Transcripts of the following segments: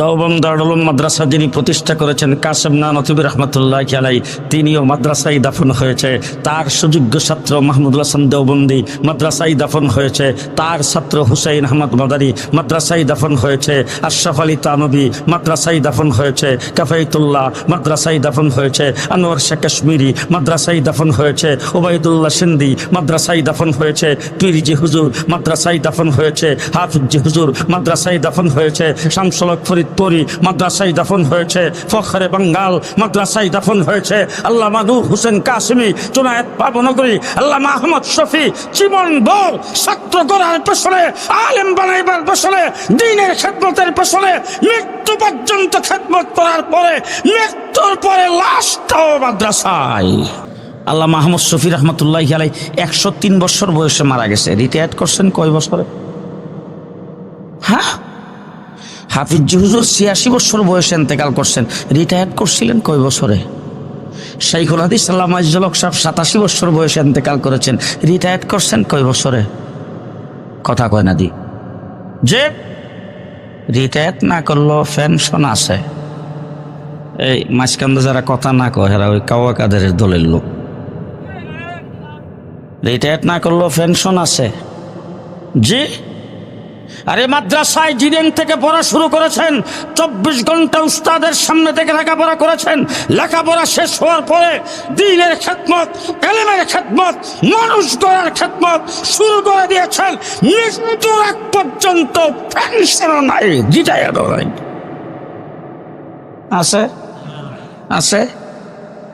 দাওবং দারুল মাদ্রাসা যিনি প্রতিষ্ঠা করেছেন, কাসেম না নতিবি রহমতুল্লাহ খেলাই তিনিও মাদ্রাসায় দাফন হয়েছে। তার সুযোগ্য ছাত্র মাহমুদুল হাসান দেওবন্দি মাদ্রাসায় দাফন হয়েছে। তার ছাত্র হুসাইন আহমদ মাদারি মাদ্রাসায় দাফন হয়েছে। আশরাফ আলী তানবী মাদ্রাসায় দাফন হয়েছে। কাফাইতুল্লাহ মাদ্রাসায় দাফন হয়েছে। আনোয়ার শেখ কাশ্মীরি মাদ্রাসায় দাফন হয়েছে। ওবায়দুল্লাহ সিন্দি মাদ্রাসায় দাফন হয়েছে। পীরজি হুজুর মাদ্রাসায় দাফন হয়েছে। হাফিজি হুজুর মাদ্রাসায় দাফন হয়েছে। শামসলক ফরিদপুরি মাদ্রাসায় দাফন হয়েছে, ফখরে বাঙ্গাল মাদ্রাসায় দাফন হয়েছে। আল্লাহ নূর হোসেন কাসিমি চুনায়ত পাবনগরী আল্লাহ আহমদ শফি, জীবন বল, ছাত্র গড়ার পেছনে, আলেম বানাইবার পেছনে, দিনের খেদমতের পেছনে, মৃত্যু পর্যন্ত খেদমত করার পরে, মৃত্যুর পরে লাশটাও মাদ্রাসায়। আল্লাহ মাহমুদ শফি রহমতুল্লাহ আলাই একশো তিন বছর বয়সে মারা গেছে। রিটায়ার্ড করছেন কয় বছরে? হ্যাঁ? হাফিজ হুজুর ছিয়াশি বছর বয়সে ইন্তেকাল করছেন। রিটায়ার্ড করছিলেন কয় বছরে? শাইখুল হাদিস সাল্লাম আইজলক সাহেব সাতাশি বছর বয়সে ইন্তেকাল করেছেন। রিটায়ার্ড করছেন কয় বছরে? কথা কয় না দি। যে রিটায়ার্ড না করলেও পেনশন আছে। এই মাঝখান্দে যারা কথা না কয়, এরা ওই কাওয়া কাদের দলের লোক। রিটায়ার্ড না করলেও পেনশন আছে। জি আরে মাদ্রাসায় জিদেন থেকে পড়া শুরু করেছেন, চব্বিশ ঘণ্টা উস্তাদের সামনে থেকে লেখাপড়া করেছেন, লেখাপড়া শেষ হওয়ার পরে দিনের খেদমত, এলেমের খেদমত, মানুষ গড়ার খেদমত শুরু করে দিয়েছেন, মৃত্যুর এক পর্যন্ত নাই নাই। আছে? আছে?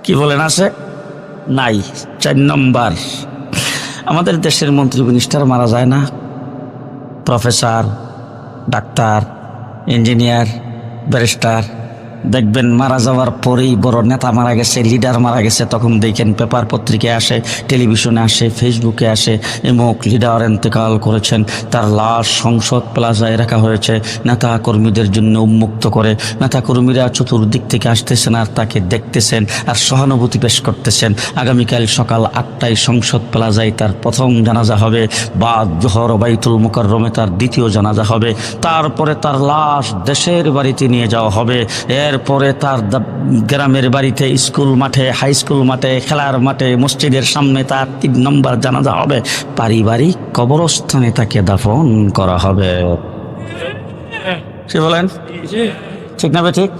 কি বলেন, আছে? নাই, চার নম্বর। আমাদের দেশের মন্ত্রী মিনিস্টার মারা যায় না। প্রফেসর ডাক্তার ইঞ্জিনিয়ার ব্যারিস্টার দেখবেন মারা যাওয়ার পরেই বড় নেতা মারা গেছে লিডার মারা গেছে, তখন দেখেন পেপার পত্রিকায় আসে টেলিভিশনে আসে ফেসবুকে আসে, এমুক লিডার এন্তেকাল করেছেন, তার লাশ সংসদ প্লাজায় রাখা হয়েছে নেতা কর্মীদের জন্য উন্মুক্ত করে নেতা কর্মীরা চতুর্দিক থেকে আসতেছেন আর তাকে দেখতেছেন আর সহানুভূতি পেশ করতেছেন। আগামীকাল সকাল আটটায় সংসদ প্লাজায় তার প্রথম জানাজা হবে বা জোহর বাইতুল মুকাররমে তার দ্বিতীয় জানাজা হবে, তারপরে তার লাশ দেশের বাড়িতে নিয়ে যাওয়া হবে। এরপরে তার গ্রামের বাড়িতে স্কুল মাঠে হাই স্কুল মাঠে খেলার মাঠে মসজিদের সামনে তার তিন নম্বর জানাজা হবে। পারিবারিক কবরস্থানে তাকে দাফন করা হবে। কি বলেন? ঠিক না ঠিক?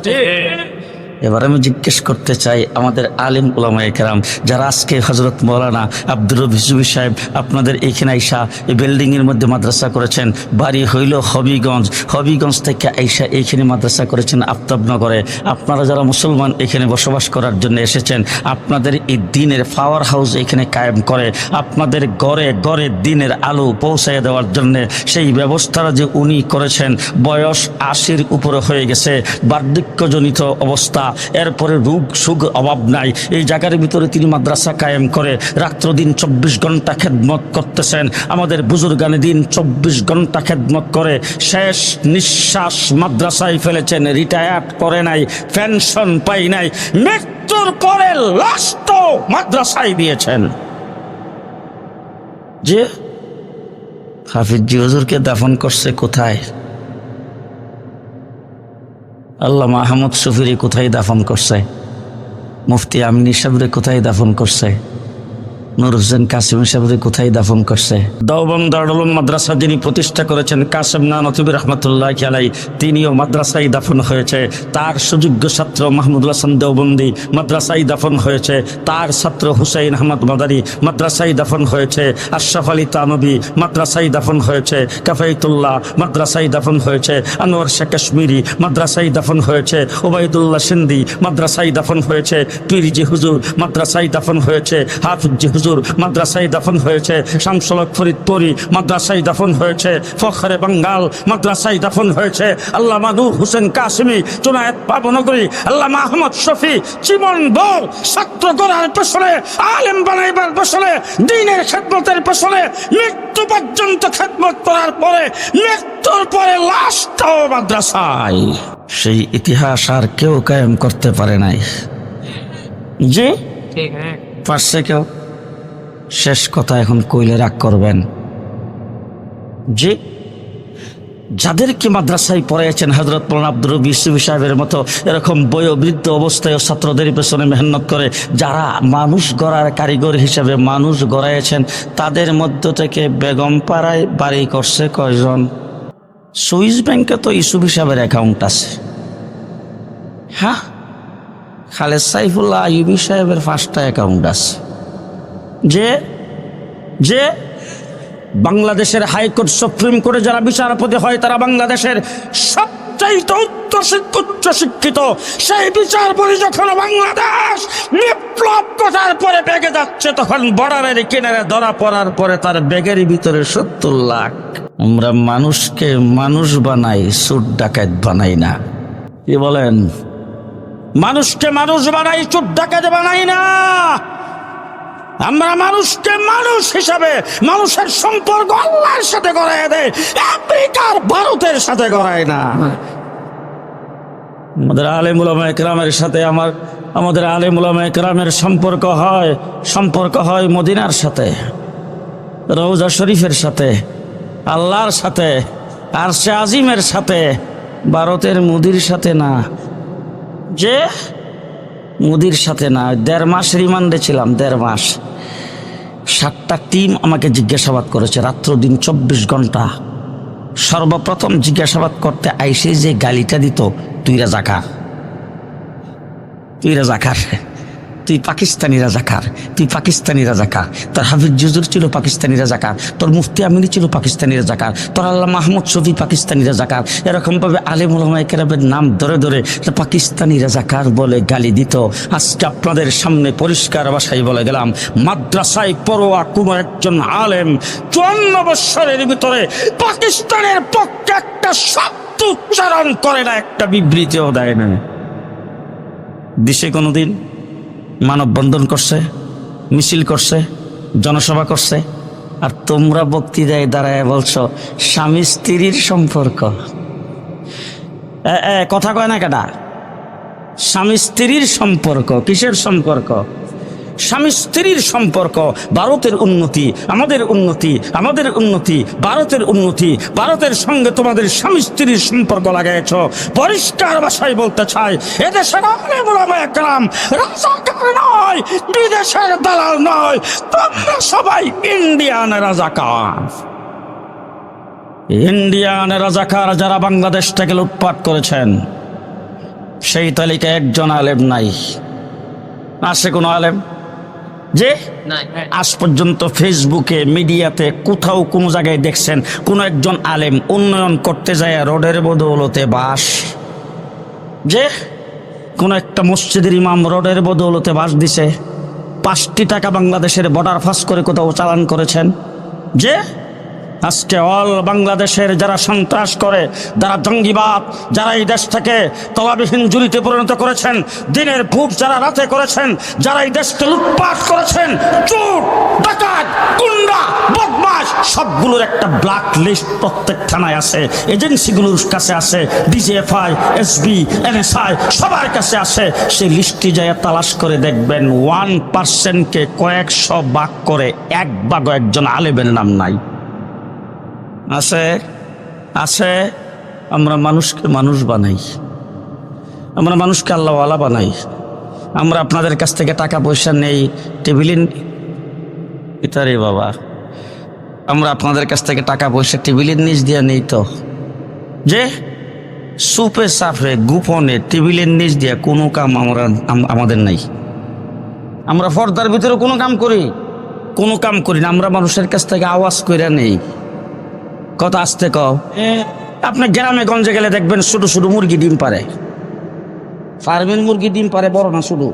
এবার আমি জিজ্ঞেস করতে চাই আমাদের আলিম উলামায়ে কেরাম, যারা আজকে হজরত মৌলানা আব্দুর রবি জুবি সাহেব আপনাদের এইখানে আইসা এই বিল্ডিংয়ের মধ্যে মাদ্রাসা করেছেন, বাড়ি হইল হবিগঞ্জ হবিগঞ্জ থেকে আইসা এইখানে মাদ্রাসা করেছেন আফতাবনগরে। আপনারা যারা মুসলমান এখানে বসবাস করার জন্য এসেছেন, আপনাদের এই দিনের পাওয়ার হাউস এখানে কায়েম করে, আপনাদের গড়ে গড়ে দিনের আলো পৌঁছায় দেওয়ার জন্য সেই ব্যবস্থাটা যে উনি করেছেন, বয়স আশির উপরে হয়ে গেছে, বার্ধক্যজনিত অবস্থা এরপরে রোগ, সুখ, অভাব নাই। এই জায়গার ভিতরে তিনি মাদ্রাসা কায়েম করে রাত্র দিন চব্বিশ ঘণ্টা খেদমত করতেছেন। আমাদের বুজুর্গানে দিন চব্বিশ ঘণ্টা খেদমত করে। শেষ নিঃশ্বাস মাদ্রাসায় ফেলেছেন রিটায়ার্ড করে নাই পেনশন পাই নাই। মৃত্যুর পরে তো মাদ্রাসায় দিয়েছেন। যে হাফিজি হুজুরকে দাফন করছে কোথায়? আল্লাহ মাহমুদ সুফিরি কোথায় দাফন করছে? মুফতি আমিনী সাবরে কোথায় দাফন করছে? নুর হোসেন কাসিম সাহেবরে কোথায় দাফন করছে? দাওবং দারুল মাদ্রাসা যিনি প্রতিষ্ঠা করেছেন, কাসেম না নতিবি রহমতুল্লাহ আলাই তিনিও মাদ্রাসায় দাফন হয়েছে। তার সুযোগ্য ছাত্র মাহমুদুল হাসান দেওবন্দি মাদ্রাসায় দাফন হয়েছে। তার ছাত্র হুসাইন আহমদ মাদারি মাদ্রাসায় দাফন হয়েছে। আশরাফ আলী তানবী মাদ্রাসায় দাফন হয়েছে। কাফাইতুল্লাহ মাদ্রাসায় দাফন হয়েছে। আনোয়ার শেখ কাশ্মীরি মাদ্রাসায় দাফন হয়েছে। ওবায়দুল্লাহ সিন্দি মাদ্রাসায় দাফন হয়েছে। পীরজি হুজুর মাদ্রাসায় দাফন হয়েছে। হাফিজি হুজুর মাদ্রাসায় দাফন হয়েছে শামসলক ফরিদপুরি মাদ্রাসায় দাফন হয়েছে ফখরে বাঙ্গাল মাদ্রাসায় দাফন হয়েছে আল্লাহ নূর হোসেন কাসিমি চুনায়ত পাবনগরী আল্লাহ আহমদ শফি জীবন বল ছাত্র গড়ার পেছনে আলেম বানাইবার পেছনে দিনের খেদমতের পেছনে মৃত্যু পর্যন্ত খেদমত করার পরে মৃত্যুর পরে লাশটাও মাদ্রাসায়। সেই ইতিহাস আর কেউ কায়েম করতে পারে নাই। জি? পারছে কেউ? শেষ কথা এখন কইলে রাগ করবেন। জি, যাদেরকে মাদ্রাসায় পড়াইছেন হজরত মোলান আব্দুর ইসুফি সাহেবের মতো এরকম বয়োবৃদ্ধ অবস্থায় ছাত্রদের পেছনে মেহনত করে, যারা মানুষ গড়ার কারিগর হিসেবে মানুষ গড়াইছেন তাদের মধ্য থেকে বেগম পাড়ায় বাড়ি করছে কয়জন? সুইস ব্যাংকে তো ইসুফি সাহেবের অ্যাকাউন্ট আছে। হ্যাঁ খালেদ সাইফুল্লাহ আইবি সাহেবের পাঁচটা অ্যাকাউন্ট আছে। যে যে বাংলাদেশের হাইকোর্ট সুপ্রিম কোর্টে যারা বিচারপতি হয়, তারা বাংলাদেশের সবচাইতে উচ্চ শিক্ষিত উচ্চ শিক্ষিত সেই বিচারপতি যখন বাংলাদেশ বিপ্লব কথার পরে বেগে যাচ্ছে, তখন বর্ডারের কিনারে ধরা পড়ার পরে তার ব্যাগের ভিতরে সত্তর লাখ। আমরা মানুষকে মানুষ বানাই সুট ডাকাত বানাই না। কি বলেন? মানুষকে মানুষ বানাই চুট ডাকাত বানাই না। আমরা মানুষকে মানুষ হিসাবে, মানুষের সম্পর্ক আল্লাহর সাথে গড়ায় দেয় আমেরিকার ভারতের সাথে গড়ায় না। আমাদের আলেমুলামা একরামের সাথে আমার, আমাদের আলেমুলামা একরামের সম্পর্ক হয় সম্পর্ক হয় মদিনার সাথে রৌজা শরীফের সাথে, আল্লাহর সাথে আর সে আজিমের সাথে, ভারতের মুদির সাথে না। যে মুদির সাথে না, দেড় মাস রিমান্ডে ছিলাম, দেড় মাস। সাতটা টিম আমাকে জিজ্ঞাসাবাদ করেছে রাত্র দিন চব্বিশ ঘণ্টা। সর্বপ্রথম জিজ্ঞাসাবাদ করতে আইসে যে গালিটা দিত তুই রাজাকার তুই রাজাকার তুই পাকিস্তানি রাজাকার, তুই পাকিস্তানি রাজা রাজাকার। তোর হাফিজ জুজুর ছিল পাকিস্তানি রাজাকার, তোর মুফতি আমিনী ছিল পাকিস্তানি রাজাকার, তোর আল্লাহ মাহমুদ শফি পাকিস্তানি রাজাকার। এরকমভাবে আলিম কেরামের নাম ধরে ধরে পাকিস্তানি রাজাকার বলে গালি দিত। আজকে আপনাদের সামনে পরিষ্কার ভাষায় বলে গেলাম, মাদ্রাসায় পড়োয়া কোনো একজন আলেম চুয়ান্ন বৎসরের ভিতরে পাকিস্তানের পক্ষে একটা শব্দ উচ্চারণ করে না, একটা বিবৃতিও দেয় না। দেশে কোনোদিন? মানববন্ধন করছে, মিছিল করছে, জনসভা করছে, আর তোমরা বক্তৃতায় দাঁড়ায় বলছ, স্বামী স্ত্রীর সম্পর্ক। কথা কয় না কেটা স্বামী স্ত্রীর সম্পর্ক, কিসের সম্পর্ক? স্বামী স্ত্রীর সম্পর্ক, ভারতের উন্নতি, আমাদের উন্নতি আমাদের উন্নতি, ভারতের উন্নতি, ভারতের সঙ্গে তোমাদের স্বামী স্ত্রীর সম্পর্ক লাগাইছ পরিষ্কার ভাষায় বলতে চাই, এদেশের নয়, বিদেশের দালাল নয়, তোমরা সবাই ইন্ডিয়ান রাজাকার। ইন্ডিয়ান রাজাকার যারা বাংলাদেশ থেকে লুটপাট করেছেন, সেই তালিকায় একজন আলেম নাই। আছে কোনো আলেম? যে আজ পর্যন্ত ফেসবুকে মিডিয়াতে কোথাও কোনো জায়গায় দেখছেন কোনো একজন আলেম উন্নয়ন করতে যায় রোডের বদৌলতে বাস। যে কোনো একটা মসজিদের ইমাম রোডের বদৌলতে বাস দিছে। পাঁচটি টাকা বাংলাদেশের বর্ডার ফাঁস করে কোথাও চালান করেছেন। যে আজকে অল বাংলাদেশের যারা সন্ত্রাস করে, যারা জঙ্গিবাদ, যারা এই দেশ থেকে তলাবিহীন জুড়িতে পরিণত করেছেন, দিনের ভূত যারা রাতে করেছেন, যারা এই দেশকে লুটপাট করেছেন, চোর, ডাকাত, গুন্ডা বদমাস সবগুলোর একটা ব্ল্যাক লিস্ট প্রত্যেক থানায় আছে, এজেন্সিগুলোর কাছে আছে ডিজিএফআই এসবি এনএসআই সবার কাছে আছে। সেই লিস্টটি যায় তালাশ করে দেখবেন ওয়ান পার্সেন্টকে কয়েকশো ভাগ করে এক ভাগও একজন আলেবের নাম নাই। আছে আছে, আমরা মানুষকে মানুষ বানাই। আমরা মানুষকে আল্লাহওয়ালা বানাই। আমরা আপনাদের কাছ থেকে টাকা পয়সা নেই টেবিলিন ইতারে বাবা। আমরা আপনাদের কাছ থেকে টাকা পয়সা টেবিলের নিচ দিয়ে নেই তো। যে? সুপে সাফে, গোপনে টেবিলের নিচ দিয়ে কোনো কাম আমরা আমাদের নাই। আমরা পর্দার ভিতরে কোনো কাম করি। কোনো কাম করি না, আমরা মানুষের কাছ থেকে আওয়াজ করে নেই। কথা আসতে কও। আপনি গ্রামে গঞ্জে গেলে দেখবেন শুধু শুধু মুরগি ডিম পারে। ফার্মের মুরগি ডিম পারে, বড় না শুধু।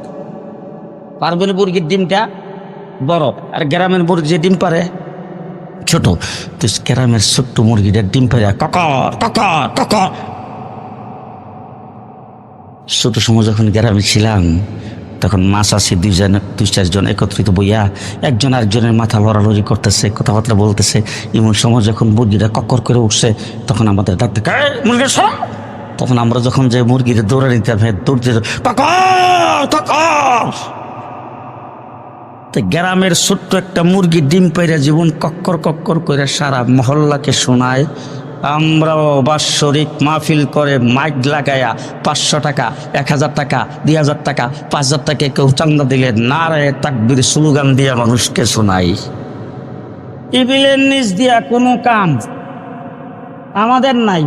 ফার্মের মুরগির ডিমটা বড়। আর গ্রামের মুরগি ডিম পারে, ছোট। তো গ্রামের ছোট্ট মুরগিটার ডিম পারে, ককর ককর ককর। ছোট সময় যখন গ্রামে ছিলাম তখন মাছ আছে দুইজন দুই চারজন একত্রিত বইয়া একজন আরেকজনের মাথা লড়ালড়ি করতেছে কথাবার্তা বলতেছে। এমন সময় যখন মুরগিটা কক্কর করে উঠছে তখন আমাদের ডাকতে "এই, মুরগি সরা!" তখন আমরা যখন যে মুরগিটা দৌড়ে নিতে দৌড়তে ককর ককর তো গ্রামের ছোট্ট একটা মুরগি ডিম পাইরা জীবন কক্কর কক্কর করে সারা মহল্লাকে শোনায়। আমরাও বাৎসরিক মাহফিল করে মাইক লাগায়া পাঁচশো টাকা, এক হাজার টাকা, দুই হাজার টাকা, পাঁচ হাজার টাকা কেউ চান্দা দিলে নারায় তাকবির স্লোগান দিয়া মানুষকে শোনাই। টেবিলের নিচ দিয়া কোনো কাম আমাদের নাই।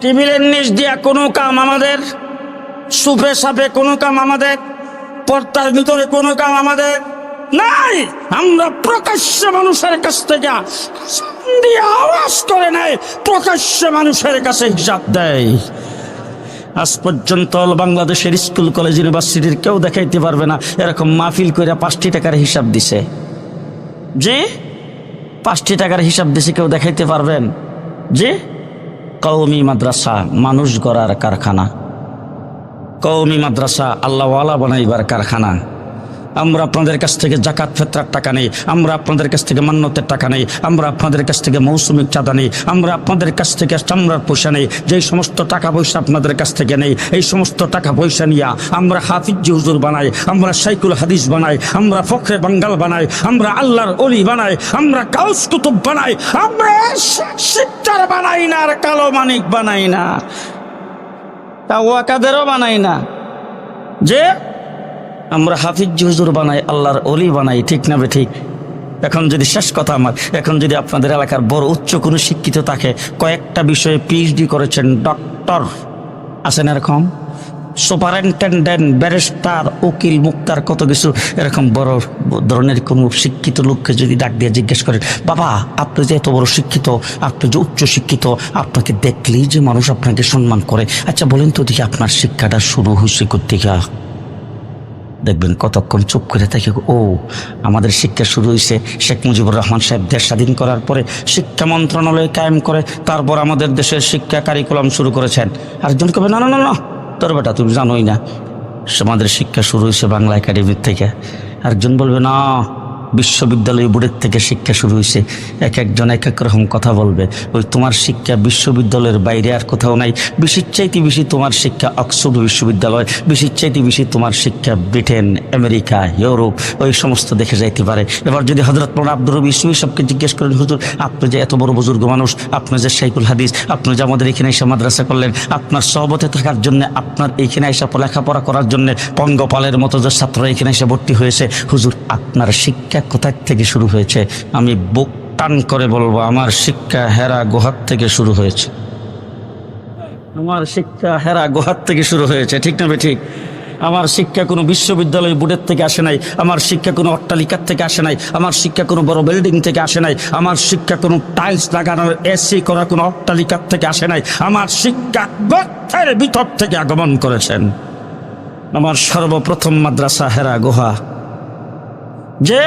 টেবিলের নিচ দিয়া কোনো কাম আমাদের সুপে সাপে কোনো কাম আমাদের, পর্দার ভিতরে কোনো কাম আমাদের। নাই। আমরা প্রকাশ্য মানুষের কাছ থেকে আওয়াজ করে নেয় প্রকাশ্য মানুষের কাছে হিসাব দেয় আজ পর্যন্ত বাংলাদেশের স্কুল, কলেজ, ইউনিভার্সিটির কেউ দেখাইতে পারবে না, এরকম মাহফিল করে পাঁচটি টাকার হিসাব দিছে। যে পাঁচটি টাকার হিসাব দিছে, কেউ দেখাইতে পারবেন? যে কৌমি মাদ্রাসা, মানুষ গড়ার কারখানা। কৌমি মাদ্রাসা আল্লাহওয়ালা বানাইবার কারখানা। আমরা আপনাদের কাছ থেকে জাকাত, ফেতরার টাকা নেই। আমরা আপনাদের কাছ থেকে মান্যতের টাকা নেই। আমরা আপনাদের কাছ থেকে মৌসুমিক চাঁদা নেই। আমরা আপনাদের কাছ থেকে চামড়ার পয়সা নেই। যেই সমস্ত টাকা পয়সা আপনাদের কাছ থেকে নেই, এই সমস্ত টাকা পয়সা নিয়ে আমরা হাফিজ হুজুর বানাই, আমরা সাইকুল হাদিস বানাই, আমরা ফখরে বাঙ্গাল বানাই, আমরা আল্লাহর অলি বানাই, আমরা কাউস কুতুব বানাই, আমরা বানাই না আর কালো মানিক বানাই না। তা ওয়াকাদেরও বানাই না। যে আমরা হাফিজ হুজুর বানাই, আল্লাহর অলি বানাই, ঠিক না ঠিক? এখন যদি শেষ কথা আমার, এখন যদি আপনাদের এলাকার বড় উচ্চ কোনো শিক্ষিত থাকে, কয়েকটা বিষয়ে পিএইচডি করেছেন ডক্টর আছেন এরকম? সুপারিনটেন্ডেন্ট ব্যারিস্টার উকিল, মুক্তার কত কিছু, এরকম বড় ধরনের কোনো শিক্ষিত লোককে যদি ডাক দিয়ে জিজ্ঞেস করেন, বাবা, আপনি যে এত বড় শিক্ষিত, আপনি যে উচ্চ শিক্ষিত, আপনাকে দেখলেই যে মানুষ আপনাকে সম্মান করে। আচ্ছা বলেন তো দেখি আপনার শিক্ষাটা শুরু হয়েছে কোথেকে দেখবেন কতক্ষণ চুপ করে থাকে। ও, আমাদের শিক্ষা শুরু হয়েছে শেখ মুজিবুর রহমান সাহেব দেশ স্বাধীন করার পরে শিক্ষা মন্ত্রণালয় কায়েম করে তারপর আমাদের দেশের শিক্ষা কারিকুলাম শুরু করেছেন। আরেকজন কবে, না না না না, তোর বেটা, তুমি জানোই না, আমাদের শিক্ষা শুরু হয়েছে বাংলা একাডেমির থেকে। আরেকজন বলবে, না বিশ্ববিদ্যালয় বোর্ডের থেকে শিক্ষা শুরু হয়েছে। এক একজন এক এক রকম কথা বলবে। ওই তোমার শিক্ষা বিশ্ববিদ্যালয়ের বাইরে আর কোথাও নাই। বেশির চাইতে বেশি তোমার শিক্ষা অক্সফোর্ড বিশ্ববিদ্যালয়, বেশির চাইতে বেশি তোমার শিক্ষা ব্রিটেন, আমেরিকা, ইউরোপ, ওই সমস্ত দেখে যাইতে পারে। এবার যদি হজরত মোহাম্মদ আব্দুর রবি ইসুই সবকে জিজ্ঞেস করেন, হুজুর, আপনি যে এত বড় বুজুর্গ মানুষ, আপনি যে শাইকুল হাদিস, আপনি যে আমাদের এখানে এসে মাদ্রাসা করলেন, আপনার সহবতে থাকার জন্য, আপনার এইখানে এসে লেখাপড়া করার জন্য পঙ্গপালের মতো যে ছাত্র এখানে এসে ভর্তি হয়েছে, হুজুর, আপনার শিক্ষা কোথায় থেকে শুরু হয়েছে? আমি বুক টান করে বলব, আমার শিক্ষা হেরা গুহার থেকে শুরু হয়েছে। আমার শিক্ষা হেরা গুহার থেকে শুরু হয়েছে, ঠিক না ঠিক আমার শিক্ষা কোনো বিশ্ববিদ্যালয় বোর্ডের থেকে আসে নাই, আমার শিক্ষা কোনো অট্টালিকার থেকে আসে নাই, আমার শিক্ষা কোনো বড় বিল্ডিং থেকে আসে নাই, আমার শিক্ষা কোনো টাইলস লাগানোর এসি করা কোনো অট্টালিকার থেকে আসে নাই, আমার শিক্ষা গর্তের ভিতর থেকে আগমন করেছেন। আমার সর্বপ্রথম মাদ্রাসা হেরা গুহা। যে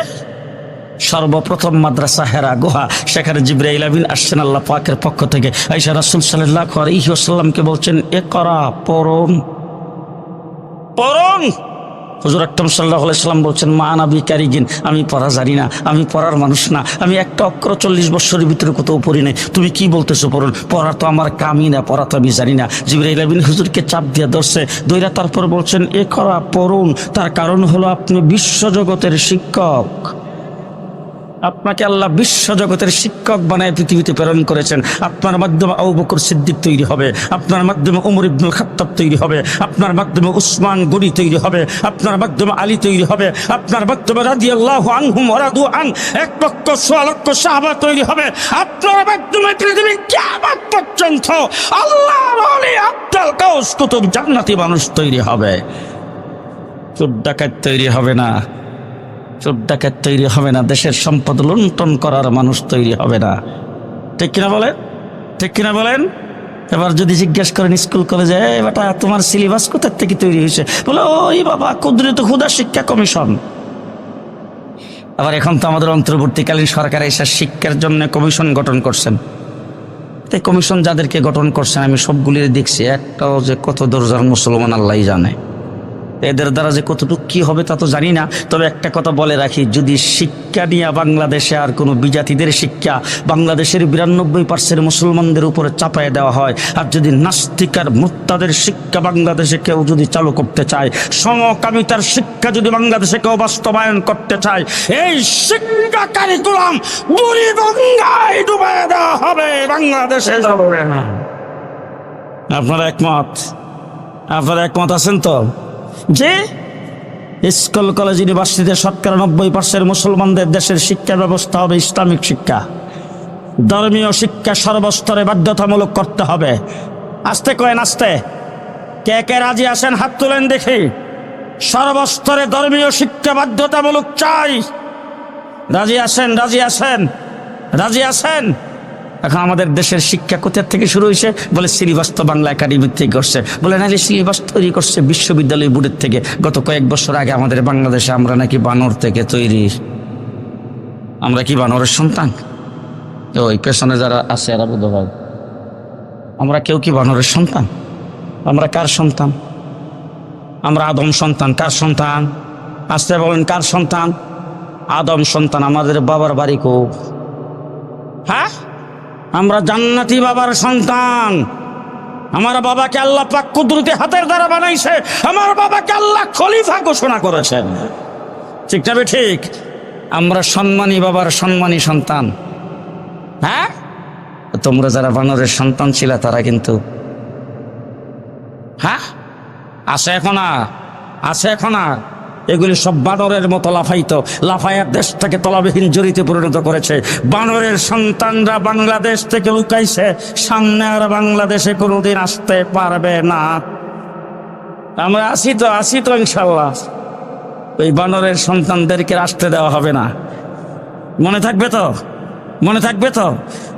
সর্বপ্রথম মাদ্রাসা হেরা গুহা, সেখানে জিব্রাইল আমিন আসছেন আল্লাহ পাকের পক্ষ থেকে। আইসা রাসুল সাল্লাহ আলহিহাসাল্লামকে বলছেন, এ করা পরম পরম হুজুর আকরম সাল্লাহ সাল্লাম বলছেন, মা নাবি কারিগিন, আমি পড়া জানি না, আমি পড়ার মানুষ না, আমি একটা অক্ষর চল্লিশ বছরের ভিতরে কোথাও পড়ি নাই। তুমি কি বলতেছো পড়ুন? পড়া তো আমার কামই না, পড়া তো আমি জানি না। জিবরাইল হুজুরকে চাপ দিয়ে ধরছে, দইরা তারপর বলছেন, এ করা পড়ুন, তার কারণ হলো আপনি বিশ্বজগতের শিক্ষক। আপনাকে আল্লাহ বিশ্বজগতের শিক্ষক বানায় পৃথিবীতে প্রেরণ করেছেন। আপনার মাধ্যমে আবু বকর সিদ্দিক তৈরি হবে। আপনার মাধ্যমে উমর ইবনুল খাত্তাব তৈরি হবে। আপনার মাধ্যমে উসমান গনি তৈরি হবে। আপনার মাধ্যমে আলী তৈরি হবে। আপনার মাধ্যমে রাজি আল্লাহ আনহুম ওরাদু আন। এক লক্ষ, সোয়া লক্ষ সাহাবা তৈরি হবে। আপনার মাধ্যমে পৃথিবী কিয়ামত পর্যন্ত আল্লাহ আব্দাল কাউস কুতুব জান্নাতি মানুষ তৈরি হবে। চোর ডাকাত তৈরি হবে না। চোর ডাকাত তৈরি হবে না, দেশের সম্পদ লুণ্ঠন করার মানুষ তৈরি হবে না। ঠিক কিনা বলেন? ঠিক কিনা বলেন? এবার যদি জিজ্ঞেস করেন স্কুল কলেজে "এই বেটা, তোমার সিলেবাস কোথার থেকে তৈরি হয়েছে? বলে, ওই বাবা কুদরত ক্ষুদা শিক্ষা কমিশন। আবার এখন তো আমাদের অন্তর্বর্তীকালীন সরকার এসে শিক্ষার জন্য কমিশন গঠন করছেন। এই কমিশন যাদেরকে গঠন করছেন, আমি সবগুলি দেখছি। একটাও যে কত দরজার মুসলমান আল্লাহ জানে। এদের দ্বারা যে কতটুকু কি হবে তা তো জানি না। তবে একটা কথা বলে রাখি, যদি শিক্ষা নিয়ে বাংলাদেশে আর কোনো বিজাতিদের শিক্ষা বাংলাদেশের বিরানব্বই পার্সেন্ট মুসলমানদের উপরে চাপায় দেওয়া হয়, আর যদি নাস্তিক আর শিক্ষা বাংলাদেশে কেউ যদি চালু করতে চায়, সমকামিতার শিক্ষা যদি বাংলাদেশে কেউ বাস্তবায়ন করতে চায়, এই শিক্ষা কারিকুলাম বুড়ি গঙ্গায় ডুবে দেওয়া হবে, বাংলাদেশে আপনারা একমত? আপনারা একমত আছেন তো? যে স্কুল, কলেজ, ইউনিভার্সিটিতে শতকরা নব্বই পার্সেন্ট মুসলমানদের দেশের শিক্ষা ব্যবস্থা হবে ইসলামিক শিক্ষা। ধর্মীয় শিক্ষা সর্বস্তরে বাধ্যতামূলক করতে হবে। আস্তে কয়েন, আস্তে। কে কে রাজি আছেন? হাত তুলেন দেখি। সর্বস্তরে ধর্মীয় শিক্ষা বাধ্যতামূলক চাই। রাজি আছেন রাজি আছেন রাজি আছেন। এখন আমাদের দেশের শিক্ষা কোথা থেকে শুরু হয়েছে? বলে সিলেবাস তো বাংলা একাডেমি থেকে করছে। বলে নাহলে সিলেবাস তৈরি করছে বিশ্ববিদ্যালয় বোর্ডের থেকে। গত কয়েক বছর আগে আমাদের বাংলাদেশে আমরা নাকি বানর থেকে তৈরি। আমরা কি বানরের সন্তান? ওই পেছনে যারা আছে এরা বোধ হয় আমরা কেউ কি বানরের সন্তান? আমরা কার সন্তান? আমরা আদম সন্তান, কার সন্তান? আসতে বলেন, কার সন্তান? আদম সন্তান আমাদের বাবার বাড়ি কো হ্যাঁ? আমরা জান্নাতি বাবার সন্তান। আমার বাবাকে আল্লাহ পাক কুদরতি হাতের দ্বারা বানাইছে। আমার বাবাকে আল্লাহ খলিফা ঘোষণা করেছেন। ঠিক না ঠিক? আমরা সম্মানী বাবার সম্মানী সন্তান। হ্যাঁ? তোমরা যারা বানরের সন্তান ছিল, তারা কিন্তু হ্যাঁ? আছে এখন আর? আছে এখন আর? এগুলি সব বানরের মতো লাফাইতো লাফায়ার দেশটাকে তলাবিহীন জড়িতে পরিণত করেছে। বানরের সন্তানরা বাংলাদেশ থেকে লুকাইছে, সামনে আর বাংলাদেশে কোনোদিন আসতে পারবে না। আমরা আসি তো আসি তো ইনশাল্লাহ ওই বানরের সন্তানদেরকে আসতে দেওয়া হবে না। মনে থাকবে তো? মনে থাকবে তো?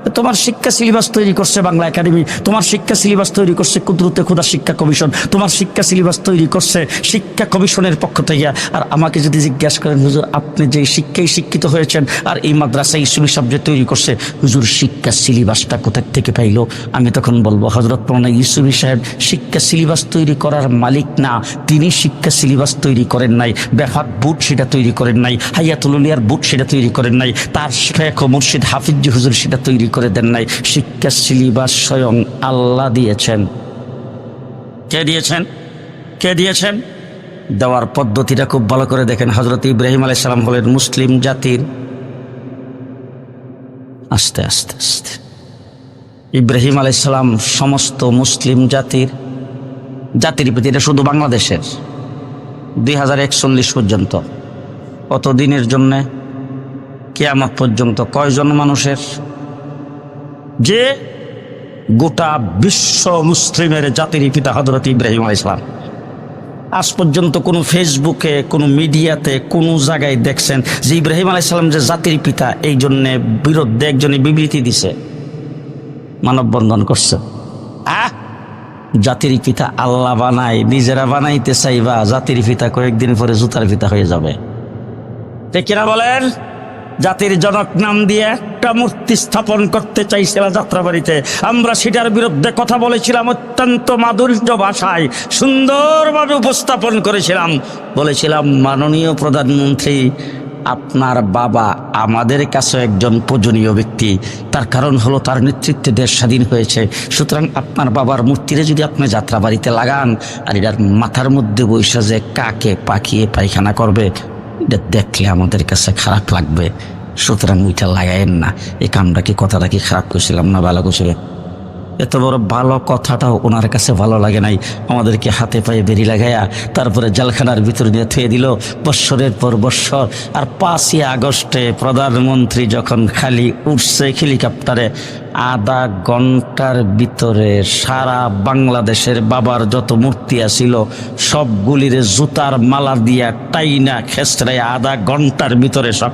তোমার শিক্ষা সিলেবাস তৈরি করছে বাংলা একাডেমি। তোমার শিক্ষা সিলেবাস তৈরি করছে কুদরতে খুদা শিক্ষা কমিশন। তোমার শিক্ষা সিলেবাস তৈরি করছে শিক্ষা কমিশনের পক্ষ থেকে। আর আমাকে যদি জিজ্ঞাসা করেন, হুজুর, আপনি যে শিক্ষায় শিক্ষিত হয়েছেন আর এই মাদ্রাসা ইসুমি সাবজেক্ট তৈরি করছে, হুজুর, শিক্ষা সিলেবাসটা কোথা থেকে পাইলো? আমি তখন বলব হজরত মৌলানা ইসুমি সাহেব, শিক্ষা সিলেবাস তৈরি করার মালিক না। তিনি শিক্ষা সিলেবাস তৈরি করেন নাই। ব্যাফাক বুট সেটা তৈরি করেন নাই। হাইয়াতুলিয়ার বুট সেটা তৈরি করেন নাই। তার শেখ ও মুর্শিদ হাফিজ হুজুর সেটা তৈরি করে দেন নাই। শিক্ষা সিলেবাস স্বয়ং আল্লাহ দিয়েছেন। কে দিয়েছেন? কে দিয়েছেন? দেওয়ার পদ্ধতিটা খুব ভালো করে দেখেন। হজরত ইব্রাহিম আলাই সালাম হলেন মুসলিম জাতির। আস্তে আস্তে আস্তে। ইব্রাহিম আলাইসালাম সমস্ত মুসলিম জাতির জাতির প্রতি এটা শুধু বাংলাদেশের। দুই হাজার একচল্লিশ পর্যন্ত। অত দিনের জন্যে কেয়ামত পর্যন্ত কয়জন মানুষের যে গোটা বিশ্ব মুসলিমের জাতির পিতা হজরত ইব্রাহিম আলাইসালাম আজ পর্যন্ত কোনো ফেসবুকে, কোনো মিডিয়াতে, কোনো জায়গায় দেখছেন যে ইব্রাহিম আলাইসালাম যে জাতির পিতা, এই জন্যে বিরুদ্ধে একজনে বিবৃতি দিছে। মানববন্ধন করছে। আহ! জাতির পিতা আল্লাহ বানাই নিজেরা বানাইতে চাইবা, জাতির পিতা কয়েকদিন পরে জুতার পিতা হয়ে যাবে। কিনা বলেন? জাতির জনক নাম দিয়ে একটা মূর্তি স্থাপন করতে চাইছিল যাত্রাবাড়িতে। আমরা সেটার বিরুদ্ধে কথা বলেছিলাম অত্যন্ত মাধুর্য ভাষায় সুন্দরভাবে উপস্থাপন করেছিলাম। বলেছিলাম, মাননীয় প্রধানমন্ত্রী, আপনার বাবা আমাদের কাছে একজন পূজনীয় ব্যক্তি। তার কারণ হলো তার নেতৃত্বে দেশ স্বাধীন হয়েছে। সুতরাং আপনার বাবার মূর্তিরে যদি আপনি যাত্রাবাড়িতে লাগান, আর এটার মাথার মধ্যে বৈশা যে কাকে পাকিয়ে পায়খানা করবে এটা দেখলে আমাদের কাছে খারাপ লাগবে। সুতরাং ওইটা লাগাইন না। এই কামটা কি, কথাটা কি খারাপ করছিলাম না ভালো করছিল এত বড় ভালো কথাটাও ওনার কাছে ভালো লাগে নাই আমাদেরকে হাতে পায়ে বেরি লাগাইয়া তারপরে জেলখানার ভিতর দিয়ে থুয়ে দিল বৎসরের পর বৎসর, আর পাঁচই আগস্টে প্রধানমন্ত্রী যখন খালি উঠছে হেলিকপ্টারে, আধা ঘণ্টার ভিতরে সারা বাংলাদেশের বাবার যত মূর্তি আছিল, সবগুলির জুতার মালা দিয়া টাইনা খেসরাই আধা ঘণ্টার ভিতরে সব।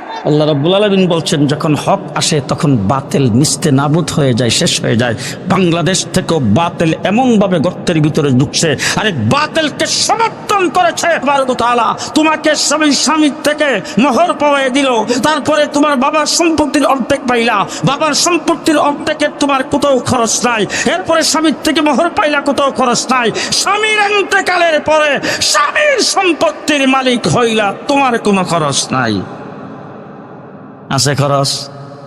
আল্লাহ রাব্বুল আলামিন বলছেন, যখন হক আসে তখন বাতেল নিস্তে নাবুদ হয়ে যায়, শেষ হয়ে যায়। বাংলাদেশ থেকেও বাতেল এমনভাবে গর্তের ভিতরে ঢুকছে, আরে বাতেলকে সমর্থন করেছে তোমাকে স্বামী স্বামীর থেকে মোহর পাওয়াই দিল, তারপরে তোমার বাবার সম্পত্তির অর্ধেক পাইলা, বাবার সম্পত্তির অর্ধেকের তোমার কোথাও খরচ নাই, এরপরে স্বামীর থেকে মোহর পাইলা, কোথাও খরচ নাই। স্বামীর এতেকালের পরে স্বামীর সম্পত্তির মালিক হইলা, তোমার কোনো খরচ নাই। আছে খরচ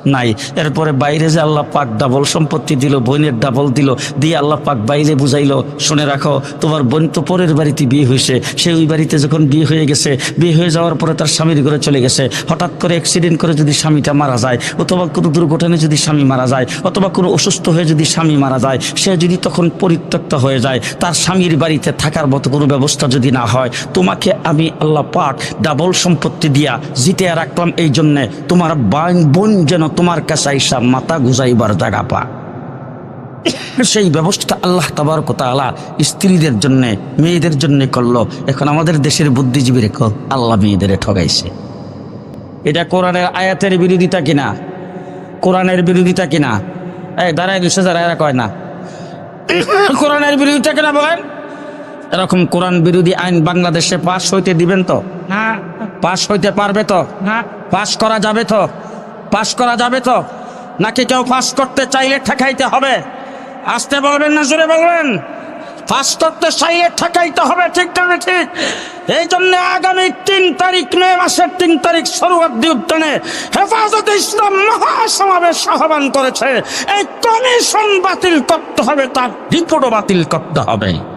নাই। এরপরে বাইরে যে আল্লাহ পাক ডাবল সম্পত্তি দিল, বোনের ডাবল দিল, দিয়ে আল্লাহ পাক বাইরে বুঝাইলো, শুনে রাখো, তোমার বোন তো পরের বাড়িতে বিয়ে হয়েছে। সে ওই বাড়িতে যখন বিয়ে হয়ে গেছে, বিয়ে হয়ে যাওয়ার পরে তার স্বামীর ঘরে চলে গেছে। হঠাৎ করে অ্যাক্সিডেন্ট করে যদি স্বামীটা মারা যায়, অথবা কোনো দুর্ঘটনায় যদি স্বামী মারা যায়, অথবা কোনো অসুস্থ হয়ে যদি স্বামী মারা যায়, সে যদি তখন পরিত্যক্ত হয়ে যায়, তার স্বামীর বাড়িতে থাকার মতো কোনো ব্যবস্থা যদি না হয়, তোমাকে আমি আল্লাহ পাক ডাবল সম্পত্তি দিয়া জিতে রাখলাম। এই জন্যে তোমার বান- যেন তোমার কাছে আইসা মাথা গুজাইবার জায়গা পা। সেই ব্যবস্থা আল্লাহ তাবার কথা আলা স্ত্রীদের জন্যে মেয়েদের জন্য করল। এখন আমাদের দেশের বুদ্ধিজীবীরে কল আল্লাহ মেয়েদের ঠগাইছে। এটা কোরআনের আয়াতের বিরোধিতা কিনা? কোরআনের বিরোধিতা কিনা? এই দাঁড়ায় দুশো যারা এরা কয় না। কোরআনের বিরোধিতা কিনা বলেন? এরকম কোরআন বিরোধী আইন বাংলাদেশে পাশ হইতে দিবেন তো? না। পাশ হইতে পারবে তো? না। পাশ করা যাবে তো? পাশ করা যাবে তো? নাকি কেউ পাশ করতে চাইলে ঠেকাইতে হবে? আসতে বলবেন না, জোরে বলবেন? পাশ করতে চাইলে ঠেকাইতে হবে, ঠিক না ঠিক? এই জন্য আগামী তিন তারিখ, মে মাসের তিন তারিখ সরুয়াদ্দি উদ্যানে হেফাজত ইসলাম মহাসমাবেশ আহ্বান করেছে। এই কমিশন বাতিল করতে হবে, তার রিপোর্টও বাতিল করতে হবে।